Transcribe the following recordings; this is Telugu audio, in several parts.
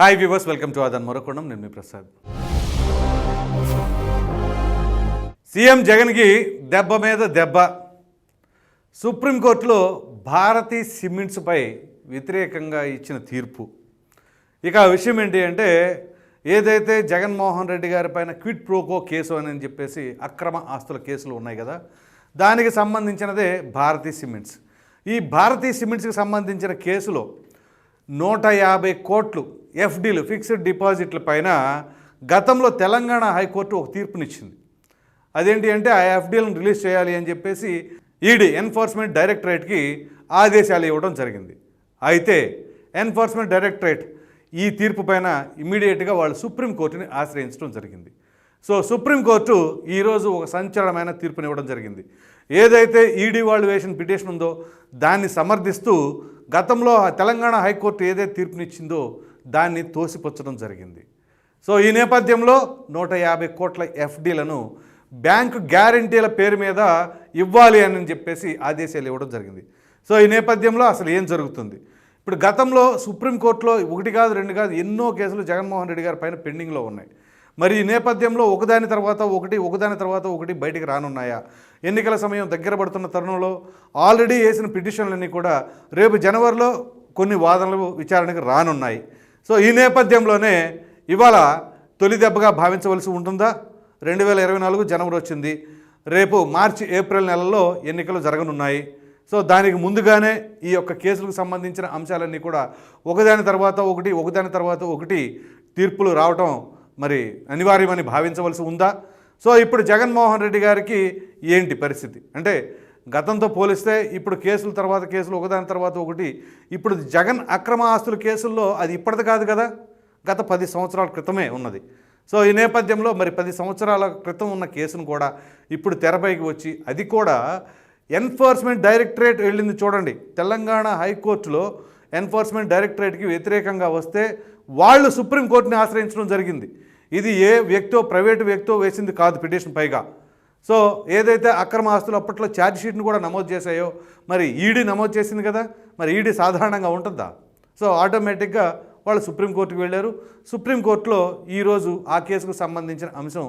హాయ్ వ్యూవర్స్ వెల్కమ్ టు ఆదన్ మరొకొండం నేను మీ ప్రసాద్ సీఎం జగన్కి దెబ్బ మీద దెబ్బ సుప్రీంకోర్టులో భారతీ సిమెంట్స్పై వ్యతిరేకంగా ఇచ్చిన తీర్పు ఇక ఆ విషయం ఏంటి అంటే ఏదైతే జగన్మోహన్ రెడ్డి గారి పైన క్విట్ ప్రోకో కేసు అని చెప్పేసి అక్రమ ఆస్తుల కేసులు ఉన్నాయి కదా దానికి సంబంధించినదే భారతీ సిమెంట్స్ ఈ భారతీ సిమెంట్స్కి సంబంధించిన కేసులో నూట యాభై కోట్లు ఎఫ్డీలు ఫిక్స్డ్ డిపాజిట్ల పైన గతంలో తెలంగాణ హైకోర్టు ఒక తీర్పునిచ్చింది. అదేంటి అంటే ఆ ఎఫ్డీలను రిలీజ్ చేయాలి అని చెప్పేసి ఈడీ ఎన్ఫోర్స్మెంట్ డైరెక్టరేట్కి ఆదేశాలు ఇవ్వడం జరిగింది. అయితే ఎన్ఫోర్స్మెంట్ డైరెక్టరేట్ ఈ తీర్పు పైన ఇమీడియట్గా వాళ్ళు సుప్రీంకోర్టుని ఆశ్రయించడం జరిగింది. సో సుప్రీంకోర్టు ఈరోజు ఒక సంచలనమైన తీర్పునివ్వడం జరిగింది. ఏదైతే ఈడీ వాళ్ళు వేసిన పిటిషన్ ఉందో దాన్ని సమర్థిస్తూ గతంలో తెలంగాణ హైకోర్టు ఏదైతే తీర్పునిచ్చిందో దాన్ని తోసిపుచ్చడం జరిగింది. సో ఈ నేపథ్యంలో నూట యాభై కోట్ల ఎఫ్డీలను బ్యాంకు గ్యారంటీల పేరు మీద ఇవ్వాలి అని చెప్పేసి ఆదేశాలు ఇవ్వడం జరిగింది. సో ఈ నేపథ్యంలో అసలు ఏం జరుగుతుంది? ఇప్పుడు గతంలో సుప్రీంకోర్టులో ఒకటి కాదు రెండు కాదు ఎన్నో కేసులు జగన్మోహన్ రెడ్డి గారి పైన పెండింగ్లో ఉన్నాయి. మరి ఈ నేపథ్యంలో ఒకదాని తర్వాత ఒకటి ఒకదాని తర్వాత ఒకటి బయటికి రానున్నాయా? ఎన్నికల సమయం దగ్గర పడుతున్న తరుణంలో ఆల్రెడీ వేసిన పిటిషన్లన్నీ కూడా రేపు జనవరిలో కొన్ని వాదనలు విచారణకు రానున్నాయి. సో ఈ నేపథ్యంలోనే ఇవాళ తొలి దెబ్బగా భావించవలసి ఉంటుందా? రెండు వేల ఇరవై నాలుగు జనవరి వచ్చింది. రేపు మార్చి ఏప్రిల్ నెలలో ఎన్నికలు జరగనున్నాయి. సో దానికి ముందుగానే ఈ యొక్క కేసులకు సంబంధించిన అంశాలన్నీ కూడా ఒకదాని తర్వాత ఒకటి ఒకదాని తర్వాత ఒకటి తీర్పులు రావటం మరి అనివార్యమని భావించవలసి ఉందా? సో ఇప్పుడు జగన్మోహన్ రెడ్డి గారికి ఏంటి పరిస్థితి? అంటే గతంతో పోలిస్తే ఇప్పుడు కేసుల తర్వాత కేసులు ఒకదాని తర్వాత ఒకటి. ఇప్పుడు జగన్ అక్రమ ఆస్తుల కేసుల్లో అది ఇప్పటిది కాదు కదా. గత పది సంవత్సరాల క్రితమే ఉన్నది. సో ఈ నేపథ్యంలో మరి పది సంవత్సరాల క్రితం ఉన్న కేసును కూడా ఇప్పుడు తెరపైకి వచ్చి అది కూడా ఎన్ఫోర్స్మెంట్ డైరెక్టరేట్ వెళ్ళింది చూడండి. తెలంగాణ హైకోర్టులో ఎన్ఫోర్స్మెంట్ డైరెక్టరేట్కి వ్యతిరేకంగా వస్తే వాళ్ళు సుప్రీంకోర్టుని ఆశ్రయించడం జరిగింది. ఇది ఏ వ్యక్తో ప్రైవేటు వ్యక్తో వేసింది కాదు పిటిషన్ పైగా. సో ఏదైతే అక్రమ ఆస్తులు అప్పట్లో ఛార్జ్షీట్ని కూడా నమోదు చేశాయో మరి ఈడీ నమోదు చేసింది కదా మరి ఈడీ సాధారణంగా ఉంటుందా? సో ఆటోమేటిక్గా వాళ్ళు సుప్రీంకోర్టుకు వెళ్ళారు. సుప్రీంకోర్టులో ఈరోజు ఆ కేసుకు సంబంధించిన అంశం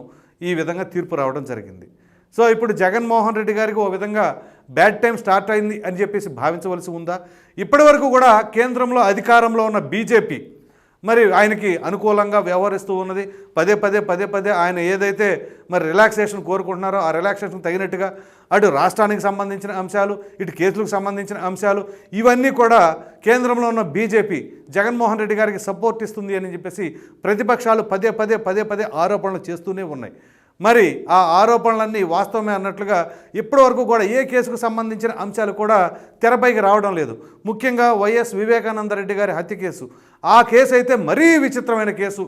ఈ విధంగా తీర్పు రావడం జరిగింది. సో ఇప్పుడు జగన్మోహన్ రెడ్డి గారికి ఓ విధంగా బ్యాడ్ టైం స్టార్ట్ అయింది అని చెప్పేసి భావించవలసి ఉందా? ఇప్పటివరకు కూడా కేంద్రంలో అధికారంలో ఉన్న బీజేపీ మరి ఆయనకి అనుకూలంగా వ్యవహరిస్తూ ఉన్నది. పదే పదే పదే పదే ఆయన ఏదైతే మరి రిలాక్సేషన్ కోరుకుంటున్నారో ఆ రిలాక్సేషన్ తగినట్టుగా అటు రాష్ట్రానికి సంబంధించిన అంశాలు ఇటు కేసులకు సంబంధించిన అంశాలు ఇవన్నీ కూడా కేంద్రంలో ఉన్న బీజేపీ జగన్మోహన్ రెడ్డి గారికి సపోర్ట్ ఇస్తుంది అని చెప్పేసి ప్రతిపక్షాలు పదే పదే పదే పదే ఆరోపణలు చేస్తూనే ఉన్నాయి. మరి ఆ ఆరోపణలన్నీ వాస్తవమే అన్నట్లుగా ఇప్పటివరకు కూడా ఏ కేసుకు సంబంధించిన అంశాలు కూడా తెరపైకి రావడం లేదు. ముఖ్యంగా వైఎస్ వివేకానంద రెడ్డి గారి హత్య కేసు. ఆ కేసు అయితే మరీ విచిత్రమైన కేసు.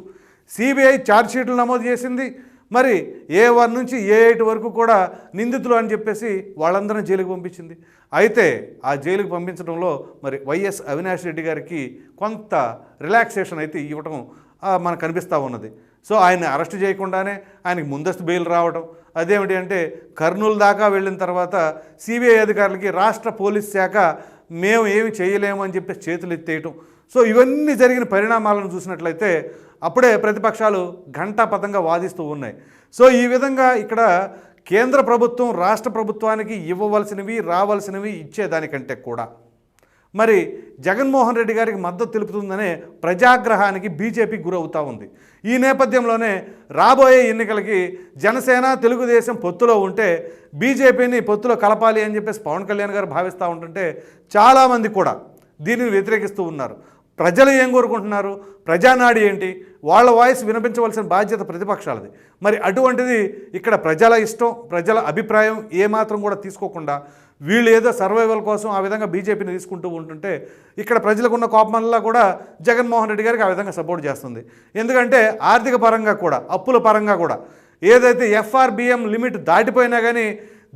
సిబిఐ ఛార్జ్షీట్లు నమోదు చేసింది. మరి ఏ వన్ నుంచి ఏ ఎయిట్ వరకు కూడా నిందితులు అని చెప్పేసి వాళ్ళందరినీ జైలుకు పంపించింది. అయితే ఆ జైలుకు పంపించడంలో మరి వైఎస్ అవినాష్ రెడ్డి గారికి కొంత రిలాక్సేషన్ అయితే ఇవ్వటం మనకు కనిపిస్తూ ఉన్నది. సో ఆయన అరెస్ట్ చేయకుండానే ఆయనకి ముందస్తు బెయిల్ రావడం అదేమిటి అంటే కర్నూలు దాకా వెళ్ళిన తర్వాత సిబిఐ అధికారులకి రాష్ట్ర పోలీస్ శాఖ మేము ఏమి చేయలేము అని చెప్పి చేతులు ఎత్తేయటం. సో ఇవన్నీ జరిగిన పరిణామాలను చూసినట్లయితే అప్పుడే ప్రతిపక్షాలు ఘంటాపథంగా వాదిస్తూ ఉన్నాయి. సో ఈ విధంగా ఇక్కడ కేంద్ర ప్రభుత్వం రాష్ట్ర ప్రభుత్వానికి ఇవ్వవలసినవి రావాల్సినవి ఇచ్చేదానికంటే కూడా. మరి జగన్మోహన్ రెడ్డి గారికి మద్దతు తెలుపుతుందనే ప్రజాగ్రహానికి బీజేపీ గురవుతూ ఉంది. ఈ నేపథ్యంలోనే రాబోయే ఎన్నికలకి జనసేన తెలుగుదేశం పొత్తులో ఉంటే బీజేపీని పొత్తులో కలపాలి అని చెప్పేసి పవన్ కళ్యాణ్ గారు భావిస్తూ ఉంటుంటే చాలామంది కూడా దీనిని వ్యతిరేకిస్తూ ఉన్నారు. ప్రజలు ఏం కోరుకుంటున్నారు? ప్రజానాడి ఏంటి? వాళ్ళ వాయిస్ వినిపించవలసిన బాధ్యత ప్రతిపక్షాలది. మరి అటువంటిది ఇక్కడ ప్రజల ఇష్టం ప్రజల అభిప్రాయం ఏమాత్రం కూడా తీసుకోకుండా వీళ్ళు ఏదో సర్వైవల్ కోసం ఆ విధంగా బీజేపీని తీసుకుంటూ ఉంటుంటే ఇక్కడ ప్రజలకు ఉన్న కోపమల్లా కూడా జగన్మోహన్ రెడ్డి గారికి ఆ విధంగా సపోర్ట్ చేస్తుంది. ఎందుకంటే ఆర్థిక పరంగా కూడా అప్పుల పరంగా కూడా ఏదైతే ఎఫ్ఆర్బిఎం లిమిట్ దాటిపోయినా కానీ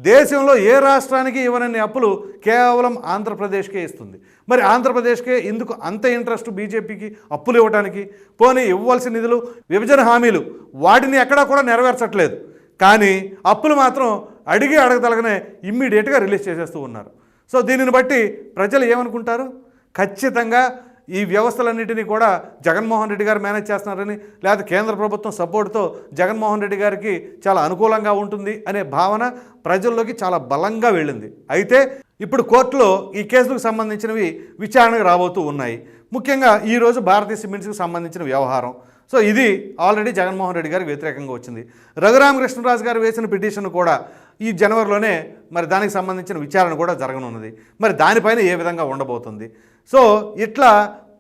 దేశంలో ఏ రాష్ట్రానికి ఇవ్వనన్ని అప్పులు కేవలం ఆంధ్రప్రదేశ్కే ఇస్తుంది. మరి ఆంధ్రప్రదేశ్కే ఎందుకు అంత ఇంట్రెస్ట్ బీజేపీకి అప్పులు ఇవ్వడానికి పోనీ ఇవ్వాల్సిన నిధులు విభజన హామీలు వాటిని ఎక్కడా కూడా నెరవేర్చట్లేదు. కానీ అప్పులు మాత్రం అడిగి అడగదలగనే ఇమ్మీడియట్గా రిలీజ్ చేసేస్తూ ఉన్నారు. సో దీనిని బట్టి ప్రజలు ఏమనుకుంటారు? ఖచ్చితంగా ఈ వ్యవస్థలన్నింటినీ కూడా జగన్మోహన్ రెడ్డి గారు మేనేజ్ చేస్తున్నారని లేదా కేంద్ర ప్రభుత్వం సపోర్ట్తో జగన్మోహన్ రెడ్డి గారికి చాలా అనుకూలంగా ఉంటుంది అనే భావన ప్రజల్లోకి చాలా బలంగా వెళ్ళింది. అయితే ఇప్పుడు కోర్టులో ఈ కేసులకు సంబంధించినవి విచారణకు రాబోతూ ఉన్నాయి. ముఖ్యంగా ఈరోజు భారతీయ సిమెంట్స్కి సంబంధించిన వ్యవహారం. సో ఇది ఆల్రెడీ జగన్మోహన్ రెడ్డి గారికి వ్యతిరేకంగా వచ్చింది. రఘురామకృష్ణరాజు గారు వేసిన పిటిషన్ కూడా ఈ జనవరిలోనే మరి దానికి సంబంధించిన విచారణ కూడా జరగనున్నది. మరి దానిపైన ఏ విధంగా ఉండబోతుంది? సో ఇట్లా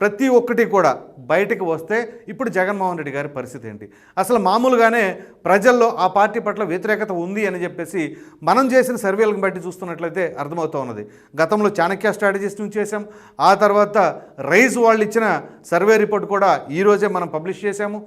ప్రతి ఒక్కటి కూడా బయటకు వస్తే ఇప్పుడు జగన్మోహన్ రెడ్డి గారి పరిస్థితి ఏంటి? అసలు మామూలుగానే ప్రజల్లో ఆ పార్టీ పట్ల వ్యతిరేకత ఉంది అని చెప్పేసి మనం చేసిన సర్వేలను బట్టి చూస్తున్నట్లయితే అర్థమవుతూ ఉన్నది. గతంలో చాణక్య స్ట్రాటజీస్ నుంచి చేసాం ఆ తర్వాత రైజ్ వాళ్ళు ఇచ్చిన సర్వే రిపోర్ట్ కూడా ఈరోజే మనం పబ్లిష్ చేశాము.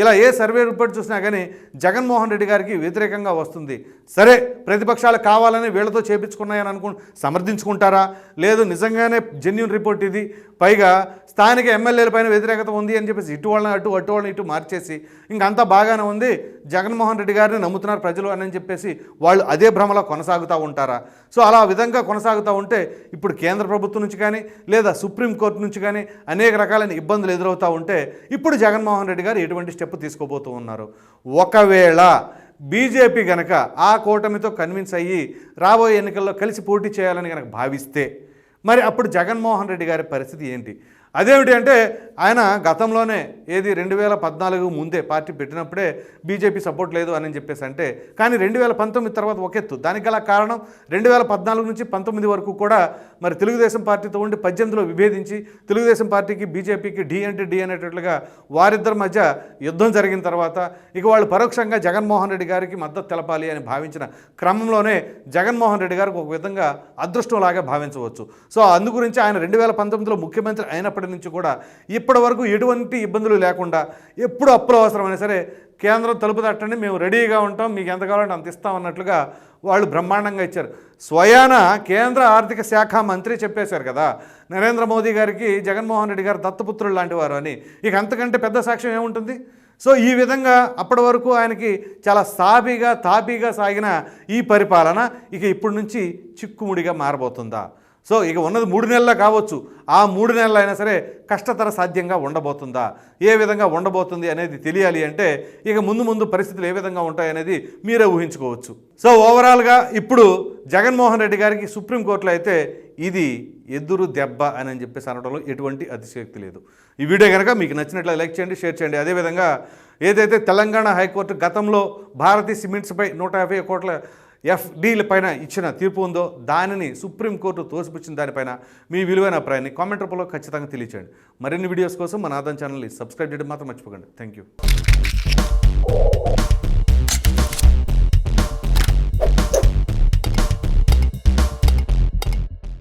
ఇలా ఏ సర్వే రిపోర్ట్ చూసినా కానీ జగన్మోహన్ రెడ్డి గారికి వ్యతిరేకంగా వస్తుంది. సరే ప్రతిపక్షాలు కావాలని వీళ్ళతో చేపించుకున్నాయని అనుకు సమర్థించుకుంటారా? లేదు నిజంగానే జెన్యున్ రిపోర్ట్ ఇది. పైగా స్థానిక ఎమ్మెల్యేల పైన వ్యతిరేకత ఉంది అని చెప్పేసి ఇటు వాళ్ళని అటు అటు వాళ్ళని ఇటు మార్చేసి ఇంకంతా బాగానే ఉంది. జగన్మోహన్ రెడ్డి గారిని నమ్ముతున్నారు ప్రజలు అని చెప్పేసి వాళ్ళు అదే భ్రమలో కొనసాగుతూ ఉంటారా? సో అలా విధంగా కొనసాగుతూ ఉంటే ఇప్పుడు కేంద్ర ప్రభుత్వం నుంచి కానీ లేదా సుప్రీంకోర్టు నుంచి కానీ అనేక రకాలైన ఇబ్బందులు ఎదురవుతూ ఉంటే ఇప్పుడు జగన్మోహన్ రెడ్డి గారు ఎటువంటి స్టెప్ తీసుకోబోతూ ఉన్నారు. ఒకవేళ బీజేపీ గనక ఆ కూటమితో కన్విన్స్ అయ్యి రాబోయే ఎన్నికల్లో కలిసి పోటీ చేయాలని కనుక భావిస్తే మరి అప్పుడు జగన్మోహన్ రెడ్డి గారి పరిస్థితి ఏంటి? అదేమిటి అంటే ఆయన గతంలోనే ఏది రెండు వేల పద్నాలుగు ముందే పార్టీ పెట్టినప్పుడే బీజేపీ సపోర్ట్ లేదు అని చెప్పేసి అంటే కానీ రెండు వేల పంతొమ్మిది తర్వాత ఒకెత్తు దానికి గల కారణం రెండు వేల పద్నాలుగు నుంచి పంతొమ్మిది వరకు కూడా మరి తెలుగుదేశం పార్టీతో ఉండి పద్దెనిమిదిలో విభేదించి తెలుగుదేశం పార్టీకి బీజేపీకి డి అంటే డి అనేటట్లుగా వారిద్దరి మధ్య యుద్ధం జరిగిన తర్వాత ఇక వాళ్ళు పరోక్షంగా జగన్మోహన్ రెడ్డి గారికి మద్దతు తెలపాలి అని భావించిన క్రమంలోనే జగన్మోహన్ రెడ్డి గారికి ఒక విధంగా అదృష్టంలాగా భావించవచ్చు. సో అందు గురించి ఆయన రెండు వేల పంతొమ్మిదిలో ముఖ్యమంత్రి అయినప్పటి నుంచి కూడా ఇప్పటి వరకు ఎటువంటి ఇబ్బందులు లేకుండా ఎప్పుడు అప్పులు అవసరమైనా సరే కేంద్రం తలుపు తట్టండి మేము రెడీగా ఉంటాం మీకు ఎంత కావాలంటే అంత ఇస్తాం అన్నట్లుగా వాళ్ళు బ్రహ్మాండంగా ఇచ్చారు. స్వయాన కేంద్ర ఆర్థిక శాఖ మంత్రి చెప్పేశారు కదా నరేంద్ర మోదీ గారికి జగన్మోహన్ రెడ్డి గారు దత్తపుత్రులు లాంటి వారు అని. ఇక అంతకంటే పెద్ద సాక్ష్యం ఏముంటుంది? సో ఈ విధంగా అప్పటి వరకు ఆయనకి చాలా సాబీగా తాపీగా సాగిన ఈ పరిపాలన ఇక ఇప్పటి నుంచి చిక్కుముడిగా మారబోతుందా? సో ఇక ఉన్నది మూడు నెలల కావచ్చు. ఆ మూడు నెలలు అయినా సరే కష్టతర సాధ్యంగా ఉండబోతుందా? ఏ విధంగా ఉండబోతుంది అనేది తెలియాలి అంటే ఇక ముందు ముందు పరిస్థితులు ఏ విధంగా ఉంటాయనేది మీరే ఊహించుకోవచ్చు. సో ఓవరాల్గా ఇప్పుడు జగన్మోహన్ రెడ్డి గారికి సుప్రీంకోర్టులో అయితే ఇది ఎదురు దెబ్బ అని అని చెప్పేసి అనడంలో ఎటువంటి అతిశక్తి లేదు. ఈ వీడియో కనుక మీకు నచ్చినట్లయితే లైక్ చేయండి షేర్ చేయండి. అదేవిధంగా ఏదైతే తెలంగాణ హైకోర్టు గతంలో భారతీ సిమెంట్స్పై నూట యాభై కోట్ల ఎఫ్డీల పైన ఇచ్చిన తీర్పు ఉందో దానిని సుప్రీంకోర్టు తోసిపుచ్చిన దానిపైన మీ విలువైన అభిప్రాయాన్ని కామెంట్ రూపంలో ఖచ్చితంగా తెలియచేయండి. మరిన్ని వీడియోస్ కోసం మన ఆదాన్ ఛానల్ని సబ్స్క్రైబ్ చేయడం మాత్రం మర్చిపోకండి. Thank you